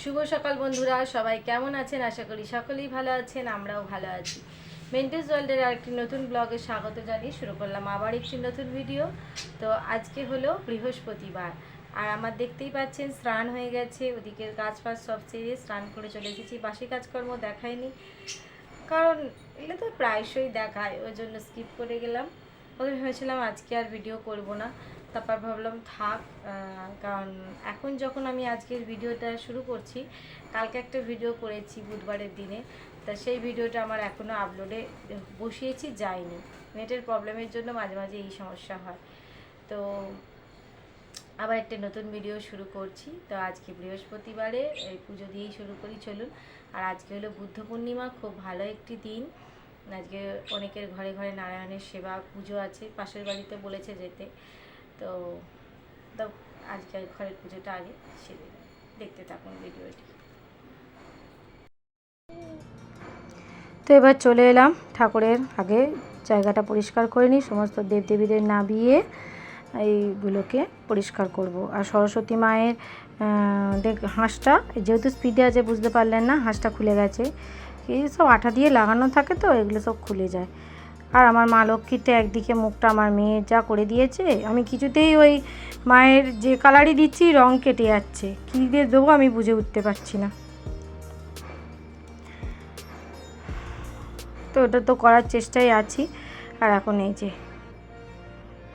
শুভ সকাল বন্ধুরা, সবাই কেমন আছেন? আশা করি সকলেই ভালো আছেন, আমরাও ভালো আছি। মেন্টেস ওয়ার্ল্ডের আরেকটি নতুন ব্লগে স্বাগত জানিয়ে শুরু করলাম আবার একটি নতুন ভিডিও তো আজকে হলো বৃহস্পতিবার। আর আমার দেখতেই পাচ্ছেন, স্নান হয়ে গেছে, ওদিকে কাজ ফাজ সব সেরে স্নান করে চলে এসেছি। বাসি কাজকর্ম দেখায়নি কারণ এগুলো তো প্রায়শই দেখায়, ওই জন্য স্কিপ করে গেলাম। ওদের ভেবেছিলাম আজকে আর ভিডিও করব না। তারপর ভাবলাম থাক কারণ এখন যখন আমি আজকের ভিডিওটা শুরু করছি, কালকে একটা ভিডিও করেছি বুধবারের দিনে, তা সেই ভিডিওটা আমার এখনও আপলোডে বসিয়েছি যায়নি নেটের প্রবলেমের জন্য মাঝে মাঝে এই সমস্যা হয়। তো আবার একটা নতুন ভিডিও শুরু করছি। তো আজকে বৃহস্পতিবারে এই পুজো দিয়েই শুরু করি, চলুন। আর আজকে হলো বুদ্ধ পূর্ণিমা, খুব ভালো একটি দিন। আজকে অনেকের ঘরে ঘরে নারায়ণের সেবা, পুজো আছে, পাশের বাড়িতে বলেছে যেতে। তো আজকে ঘরের পুজোটা আগে সেরে। দেখতে থাকুন ভিডিওটি। তো এবার চলে এলাম ঠাকুরের আগে জায়গাটা পরিষ্কার করে নিই, সমস্ত দেবদেবীদের নাবিয়ে এইগুলোকে পরিষ্কার করব। আর সরস্বতী মায়ের দেখ, হাঁসটা, যেহেতু স্পিডে আছে বুঝতে পারলেন না, হাঁসটা খুলে গেছে। এই সব আঠা দিয়ে লাগানো থাকে তো, এগুলো সব খুলে যায়। আর আমার মা লক্ষ্মীতে একদিকে মুখটা আমার মেয়ের যা করে দিয়েছে, আমি কিছুতেই ওই মায়ের যে কালারই দিচ্ছি রং কেটে যাচ্ছে। কী দিয়ে দেবো আমি বুঝে উঠতে পারছি না। তো ওটা তো করার চেষ্টাই আছি। আর এখন এই যে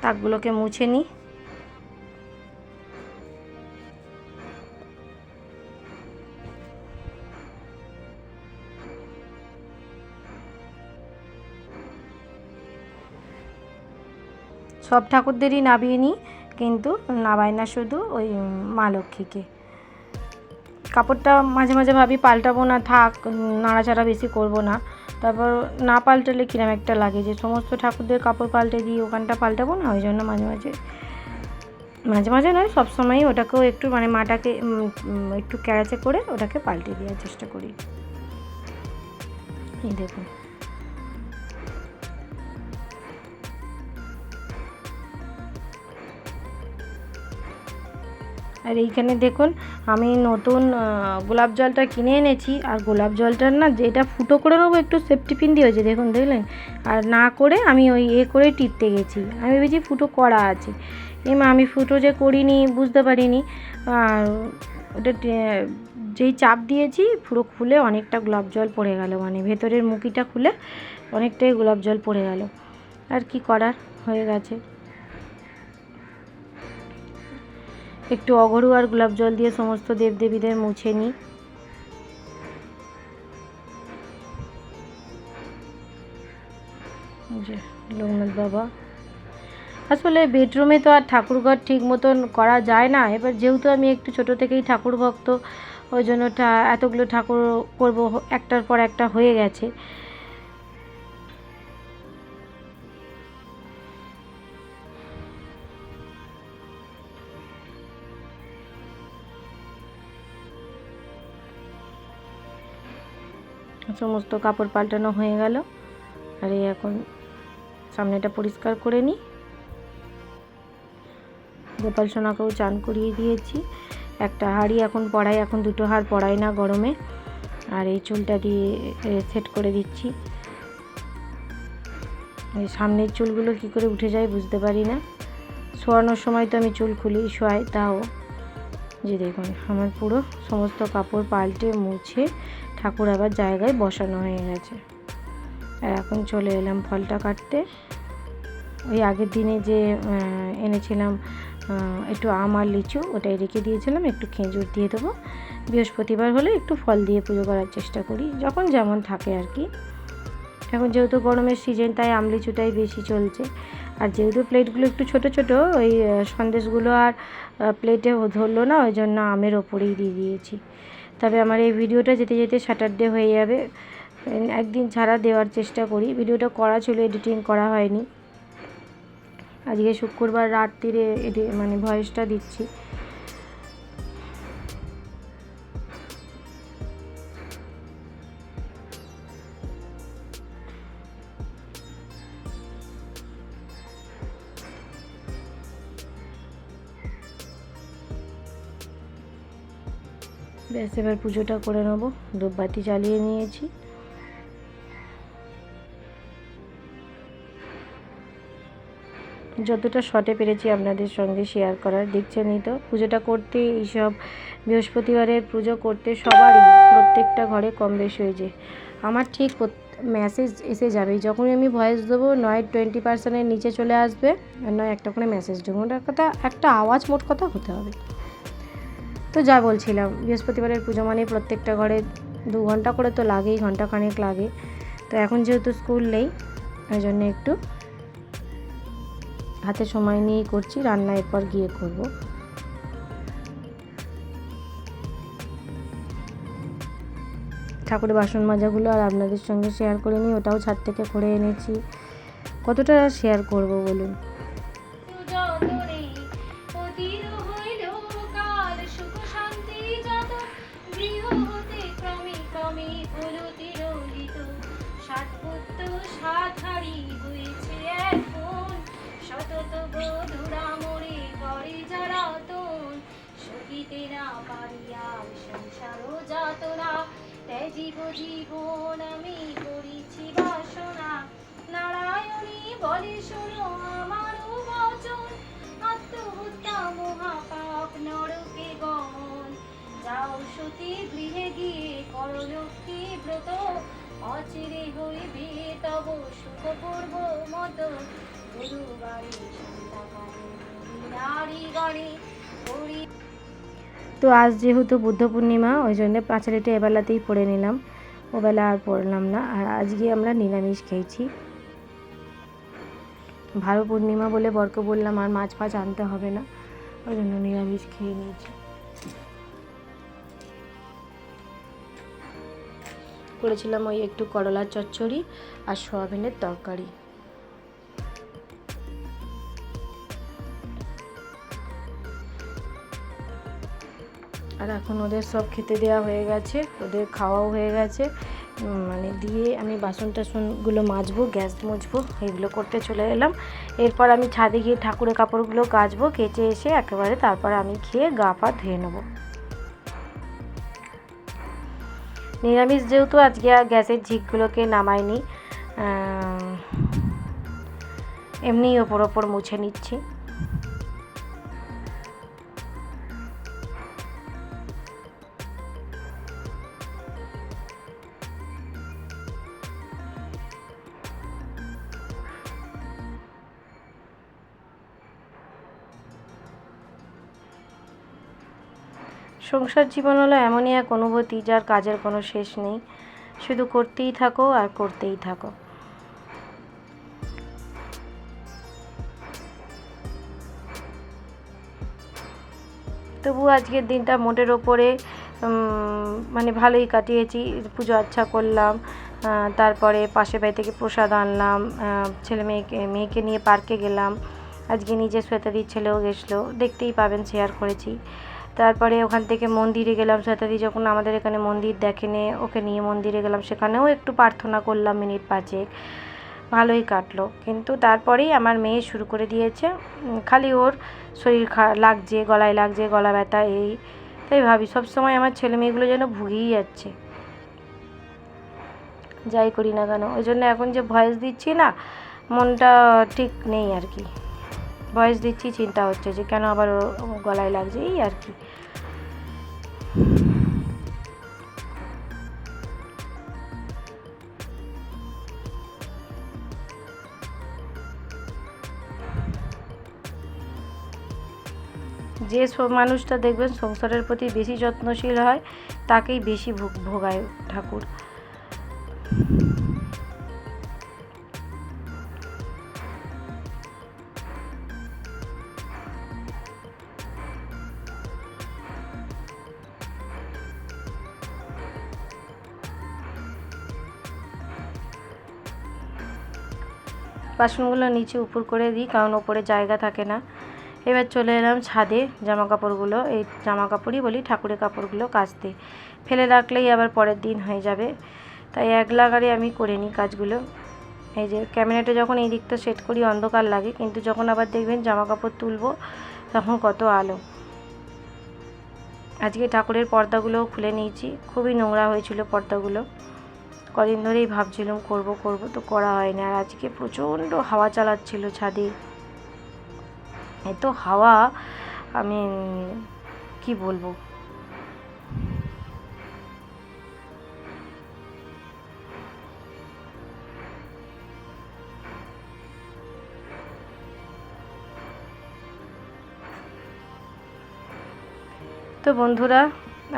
তাকগুলোকে মুছে নিই। সব ঠাকুরদেরই নাবিয়ে নিই, কিন্তু নাবাই না শুধু ওই মা লক্ষ্মীকে। কাপড়টা মাঝে মাঝে ভাবি পাল্টাবো না, থাক নাড়াচাড়া বেশি করব না। তারপর না পাল্টালে কিরম একটা লাগে যে সমস্ত ঠাকুরদের কাপড় পাল্টে দিই, ওখানটা পাল্টাবো না, ওই জন্য মাঝে মাঝে। মাঝে মাঝে নয় সবসময়ই ওটাকেও একটু মানে মাটাকে একটু ক্যারাচে করে ওটাকে পাল্টে দেওয়ার চেষ্টা করি। এই দেখুন। আর এইখানে দেখুন, আমি নতুন গোলাপ জলটা কিনে এনেছি। আর গোলাপ জলটার না যেটা ফুটো করে নেব, একটু সেফটি পিন দিয়ে হয়েছে, দেখুন, দেখলেন? আর না করে আমি ওই এ করে টিপতে গেছি। আমি ভেবেছি ফুটো করা আছে। এমা আমি ফুটো যে করিনি, বুঝতে পারিনি। আর ওটা যেই চাপ দিয়েছি, পুরো খুলে অনেকটা গোলাপ জল পড়ে গেল। মানে ভেতরের মুখিটা খুলে অনেকটাই গোলাপ জল পড়ে গেল। আর কি করার? হয়ে গেছে। একটু অগরু আর গোলাপ জল দিয়ে সমস্ত দেবদেবীদের মুছে নিই। যে লোকনাথ বাবা। আসলে বেডরুমে তো আর ঠাকুরঘর ঠিক মতন করা যায় না। এবার যেহেতু আমি একটু ছোট থেকেই ঠাকুর ভক্ত, ওই জন্য এতগুলো ঠাকুর করব, একটার পর একটা হয়ে গেছে। সমস্ত কাপড় পাল্টানো হয়ে গেল। আর এখন সামনেটা পরিষ্কার করে নিই। গোপাল সোনাকেও চান করিয়ে দিয়েছি। একটা হাড়ি এখন পড়াই, এখন দুটো হাড় পড়াই না গরমে। আর এই চুলটা দিয়ে সেট করে দিচ্ছি। এই সামনের চুলগুলো কি করে উঠে যায় বুঝতে পারি না। শোয়ানোর সময় তো আমি চুল খুলি, শোয়াই, তাও। যে দেখুন, আমার পুরো সমস্ত কাপড় পাল্টে মুছে ঠাকুর আবার জায়গায় বসানো হয়ে গেছে। আর এখন চলে এলাম ফলটা কাটতে। ওই আগের দিনে যে এনেছিলাম একটু আম আর লিচু, ওটাই রেখে দিয়েছিলাম, একটু খেজুর দিয়ে দেবো। বৃহস্পতিবার হলে একটু ফল দিয়ে পুজো করার চেষ্টা করি, যখন যেমন থাকে আর কি। এখন যেহেতু গরমের সিজন তাই আম লিচুটাই বেশি চলছে। আর যেহেতু প্লেটগুলো একটু ছোট ছোট, ওই সন্দেশগুলো আর প্লেটে ধরলো না, ওই জন্য আমের ওপরেই দিয়ে দিয়েছি। তবে আমার এই ভিডিওটা যেতে যেতে স্যাটারডে হয়ে যাবে। একদিন ছাড়া দেওয়ার চেষ্টা করি। ভিডিওটা করা ছিল এডিটিং করা হয়নি। আজকে শুক্রবার রাত্রিরে এডি মানে ভয়েসটা দিচ্ছি। ব্যাস, এবার পুজোটা করে নেব। ধূপবাতি জ্বালিয়ে নিয়েছি। যতটা শটে পেরেছি আপনাদের সঙ্গে শেয়ার করার, দেখছেনই তো। পুজোটা করতে, এইসব বৃহস্পতিবারের পুজো করতে সবারই, প্রত্যেকটা ঘরে কম বেশি হয়েছে আমার ঠিক মেসেজ এসে যাবে। যখনই আমি ভয়েস দেবো, নয় টোয়েন্টি পার্সেন্টের নিচে চলে আসবে। আর নয় একটা করে মেসেজ দেবো। ওটার কথা, একটা আওয়াজ মোট কথা হতে হবে। তো যা বলছিলাম, বৃহস্পতিবারের পুজো মানে প্রত্যেকটা ঘরে দু ঘণ্টা করে তো লাগেই ঘণ্টা খানেক লাগে। তো এখন যেহেতু স্কুল নেই ওই জন্য একটু হাতে সময় নিয়েই করছি, রান্না এরপর গিয়ে করব। ঠাকুরের বাসন মাজাগুলো আর আপনাদের সঙ্গে শেয়ার করে নিই, ওটাও ছাদ থেকে করে এনেছি। কতটা শেয়ার করব বলুন? সহিতে না আমি করেছি বাসনা নারায়ণী বলে শোনো আত্মহত্যা মহাপাপ নরকে গমন যাও সতী গৃহে গিয়ে করলক্ষ্মী ব্রত অচিরে হইবে তব সুখ পূর্ব মত গুরুবারে সন্ধ্যাকালে নারী গণে করি তো আজ যেহেতু বুদ্ধ পূর্ণিমা, ওই জন্য পাঁচালিটা এবেলাতেই পড়ে নিলাম। ওবেলা আর পড়লাম না, আর আজকে আমরা নিরামিষ খেয়েছি। ভালো পূর্ণিমা বলে বরকে বললাম, আর মাছ ফাছ আনতে হবে না, ওই জন্য নিরামিষ খেয়ে নিয়েছি। করেছিলাম ওই একটু করলার চচ্চড়ি আর সোয়াবিনের তরকারি। আর এখন ওদের সব খেতে দেওয়া হয়ে গেছে ওদের খাওয়াও হয়ে গেছে। মানে দিয়ে আমি বাসন টাসনগুলো মাজবো গ্যাস মুছবো এগুলো করতে চলে এলাম। এরপর আমি ছাদে গিয়ে ঠাকুরের কাপড়গুলো কাচবো কেচে এসে একেবারে তারপর আমি খেয়ে গা পা ধুয়ে নেব। নিরামিষ যেহেতু আজকে আর গ্যাসের ঝিকগুলোকে নামাইনি আহ, এমনি ওপর ওপর মুছে নিচ্ছি। সংসার জীবন হলো এমনই এক অনুভূতি যার কাজের কোনো শেষ নেই। শুধু করতেই থাকো আর করতেই থাকো। তবু আজকের দিনটা মোটের ওপরে মানে ভালোই কাটিয়েছি। পুজো আচ্ছা করলাম তারপরে পাশের বাড়ি থেকে প্রসাদ আনলাম ছেলে মেয়েকে মেয়েকে নিয়ে পার্কে গেলাম। আজকে নিজে শ্বেতাদির ছেলেও গেছিল। দেখতেই পাবেন শেয়ার করেছি। তারপরে ওখান থেকে মন্দিরে গেলাম শ্বেতাদি যখন আমাদের এখানে মন্দির দেখেনে, ওকে নিয়ে মন্দিরে গেলাম, সেখানেও একটু প্রার্থনা করলাম মিনিট পাঁচেক। ভালোই কাটলো। কিন্তু তারপরেই আমার মেয়ে শুরু করে দিয়েছে খালি ওর শরীর লাগছে, গলায় লাগছে, গলা ব্যথা, এই, তাই ভাবি, সব সময় আমার ছেলে মেয়েগুলো যেন ভুগেই যাচ্ছে। যাই করি না কেন, ওই জন্য এখন যে ভয়েস দিচ্ছি না, মনটা ঠিক নেই আর কি। ভয়েস দিচ্ছি, চিন্তা হচ্ছে যে কেন আবার ও গলায় লাগছে, এই আর কি। যে মানুষটা দেখবেন সংসারের প্রতি বেশি যত্নশীল হয়, তাকেই বেশি ভোগ- ভোগায় ঠাকুর। বাসনগুলো নিচে উপর করে দিই, কারণ ওপরে জায়গা থাকে না। এবার চলে এলাম ছাদে জামা কাপড়গুলো এই জামা কাপড়ই বলি, ঠাকুরের কাপড়গুলো কাচতে। ফেলে রাখলেই আবার পরের দিন হয়ে যাবে। তাই এক লাগারে আমি করে নিই কাজগুলো। এই যে ক্যামেরাটা যখন এই দিকটা সেট করি, অন্ধকার লাগে, কিন্তু যখন আবার দেখবেন জামা কাপড় তুলবো, তখন কত আলো। আজকে ঠাকুরের পর্দাগুলোও খুলে নিয়েছি, খুবই নোংরা হয়েছিল পর্দাগুলো। কদিন ধরেই ভাবছিলাম করব করব তো করা হয়নি। আর আজকে প্রচণ্ড হাওয়া চালাচ্ছিল ছাদে। এত হাওয়া আমি কি বলব? তো বন্ধুরা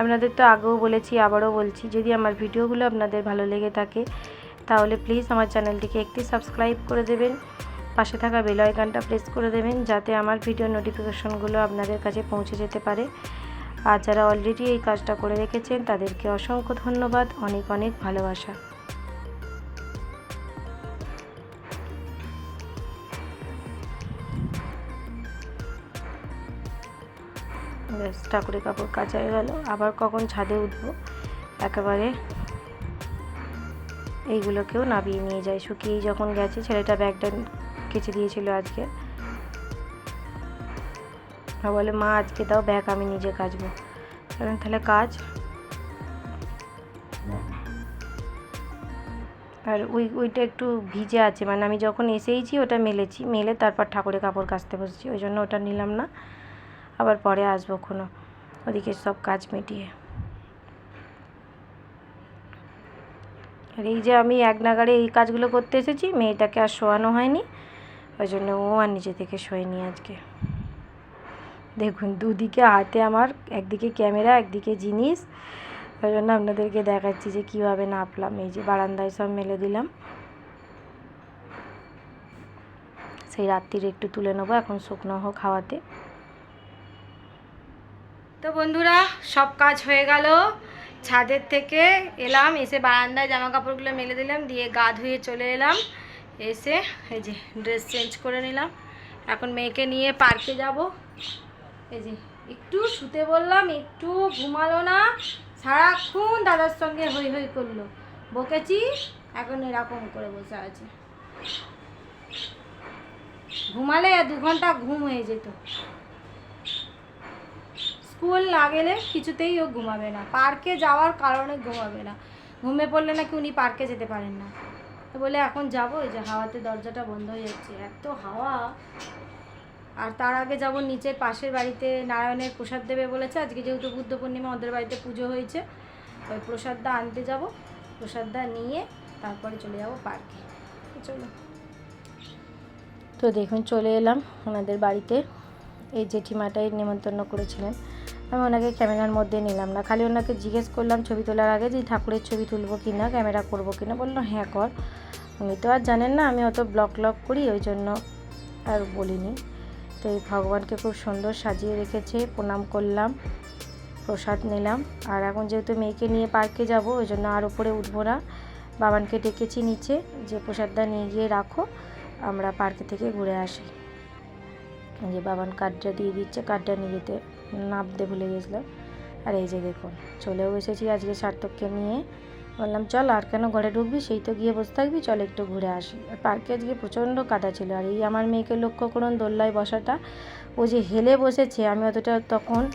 আপনাদের তো আগেও বলেছি, আবারও বলছি, যদি আমার ভিডিওগুলো আপনাদের ভালো লেগে থাকে, তাহলে প্লিজ আমার চ্যানেলটিকে একটি সাবস্ক্রাইব করে দেবেন, পাশে থাকা বেল আইকনটা প্রেস করে দেবেন, যাতে আমার ভিডিও নোটিফিকেশনগুলো আপনাদের কাছে পৌঁছে যেতে পারে। আর যারা অলরেডি এই কাজটা করে রেখেছেন, তাদেরকে অসংখ্য ধন্যবাদ, অনেক অনেক ভালোবাসা। ব্যাস, ঠাকুরের কাপড় কাচা হয়ে গেল। আবার কখন ছাদে উঠবো? একেবারে এইগুলোকেও নাবিয়ে নিয়ে যায় শুকিয়েই যখন গেছে, ছেলেটা ব্যাগটা কেচে দিয়েছিল আজকে। বলে, মা, আজকে দাও, ব্যাগ আমি নিজে কাচবো। কারণ তাহলে কাজ আর ওই, ওইটা একটু ভিজে আছে। মানে আমি যখন এসেইছি, ওটা মেলেছি। মেলে তারপর ঠাকুরের কাপড় কাচতে বসেছি। ওই জন্য ওটা নিলাম না। আবার পরে আসব কোনো ওদিকে সব কাজ মিটিয়ে। আর এই যে আমি এক নাগারে এই কাজগুলো করতে এসেছি, মেয়েটাকে আর শোয়ানো হয়নি। ওই জন্য ও আর নিজে থেকে শোয়নি আজকে। দেখুন, দুদিকে হাতে আমার, একদিকে ক্যামেরা, একদিকে জিনিস। ওই জন্য আপনাদেরকে দেখাচ্ছি যে কীভাবে নাপলাম। এই যে বারান্দায় সব মেলে দিলাম। সেই রাত্রির একটু তুলে নেব এখন শুকনো হোক খাওয়াতে তো বন্ধুরা, সব কাজ হয়ে গেল। ছাদের থেকে এলাম, এসে বারান্দায় জামা কাপড়গুলো মেলে দিলাম, দিয়ে গা ধুয়ে চলে এলাম। এসে এই যে ড্রেস চেঞ্জ করে নিলাম। এখন মেয়েকে নিয়ে পার্কে যাব। এই যে একটু শুতে বললাম, একটু ঘুমালো না। সারাক্ষণ দাদার সঙ্গে হই হই করল। বকেছি, এখন এরকম করে বসে আছে। ঘুমালে দু ঘণ্টা ঘুম হয়ে যেত। স্কুল না গেলে কিছুতেই ও ঘুমাবে না। পার্কে যাওয়ার কারণে ঘুমাবে না। ঘুমে পড়লে নাকি উনি পার্কে যেতে পারেন না। তো বলে, এখন যাব। এই যে হাওয়াতে দরজাটা বন্ধ হয়ে যাচ্ছে। এত হাওয়া। আর তার আগে যাব নিচের পাশের বাড়িতে। নারায়ণের প্রসাদ দেবে বলেছে। আজকে যেহেতু বুদ্ধ পূর্ণিমা, ওদের বাড়িতে পুজো হয়েছে। ওই প্রসাদটা আনতে যাব। প্রসাদটা নিয়ে তারপরে চলে যাব পার্কে। চলো। তো দেখুন, চলে এলাম ওনাদের বাড়িতে। এই জেঠিমাটাই নেমন্তন্ন করেছিলেন। আমি ওনাকে ক্যামেরার মধ্যে নিলাম না। খালি ওনাকে জিজ্ঞেস করলাম, ছবি তোলার আগে যে ঠাকুরের ছবি তুলবো কি না, ক্যামেরা করব কি না? বলল হ্যাঁ কর। উনি তো আর জানেন না, আমি অত ব্লক ব্লগ করি, ওই জন্য আর বলিনি। তো এই ভগবানকে খুব সুন্দর সাজিয়ে রেখেছে, প্রণাম করলাম, প্রসাদ নিলাম। আর এখন যেহেতু মেয়েকে নিয়ে পার্কে যাব, ওই জন্য আর উপরে উঠবো না। বাবানকে ডেকেছি নিচে, যে প্রসাদটা নিয়ে গিয়ে রাখো, আমরা পার্কে থেকে ঘুরে আসি। যে বাবান কার্ডটা দিয়ে দিচ্ছে, কার্ডটা নিয়ে যেতে নাপতে ভুলে গেছিলাম। আর এই যে দেখুন, চলেও এসেছি আজকে সার্থককে নিয়ে। বললাম, চল, আর কেন ঘরে ঢুকবি? সেই তো গিয়ে বসে থাকবি, চল একটু ঘুরে আসি। আর পার্কে আজকে প্রচণ্ড কাদা ছিল। আর এই আমার মেয়েকে লক্ষ্য করুন দোল্লায় বসাটা। ও যে হেলে বসেছে, আমি অতটা তখন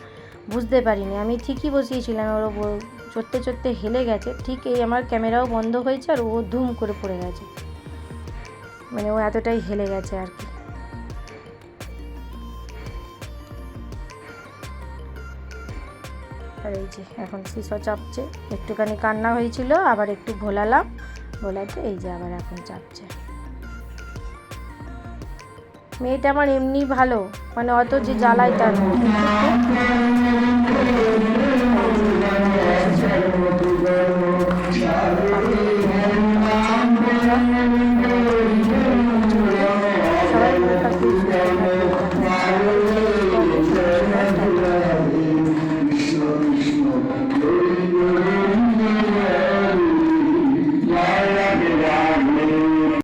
বুঝতে পারিনি। আমি ঠিকই বসিয়েছিলাম ওর চড়তে চড়তে হেলে গেছে। ঠিক এই আমার ক্যামেরাও বন্ধ হয়েছে, আর ও ধুম করে পড়ে গেছে। মানে ও এতটাই হেলে গেছে আর কি। আর এই যে, এখন সিসো চাপছে। একটুখানি কান্না হয়েছিল, আবার একটু ভোলালাম ভোলাতে এই যে আবার এখন চাপছে। মেয়েটা আমার এমনি ভালো মানে অত যে জ্বালায় তার।